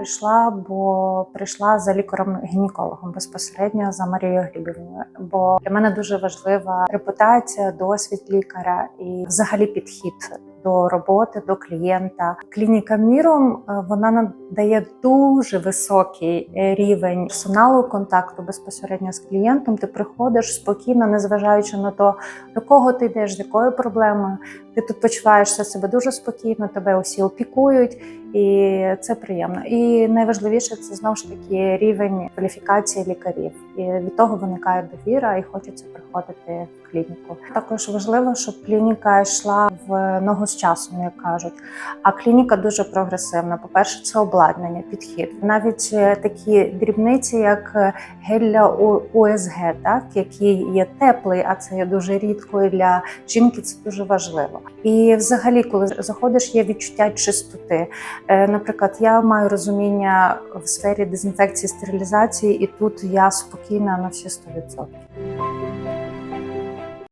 прийшла, бо прийшла за лікарем-гінекологом безпосередньо за Марією Глібівною. Бо для мене дуже важлива репутація, досвід лікаря і взагалі підхід до роботи, до клієнта. Клініка Міром е, вона надає дуже високий рівень персоналу контакту безпосередньо з клієнтом. Ти приходиш спокійно, незважаючи на то, до кого ти йдеш, з якою проблемою. Ти тут почуваєшся себе дуже спокійно, тебе усі опікують, і це приємно. І найважливіше це знову ж таки рівень кваліфікації лікарів. І від того виникає довіра, і хочеться приходити в клініку. Також важливо, щоб клініка йшла в ногу з часом, як кажуть. А клініка дуже прогресивна. По-перше, це обладнання, підхід. Навіть е, такі дрібниці, як е, гель для ОСГ, так який є теплий, а це є дуже рідко і для жінки. Це дуже важливо. І взагалі, коли заходиш, є відчуття чистоти. Е, Наприклад, я маю розуміння в сфері дезінфекції стерилізації, і тут я спокійна на всі 100%.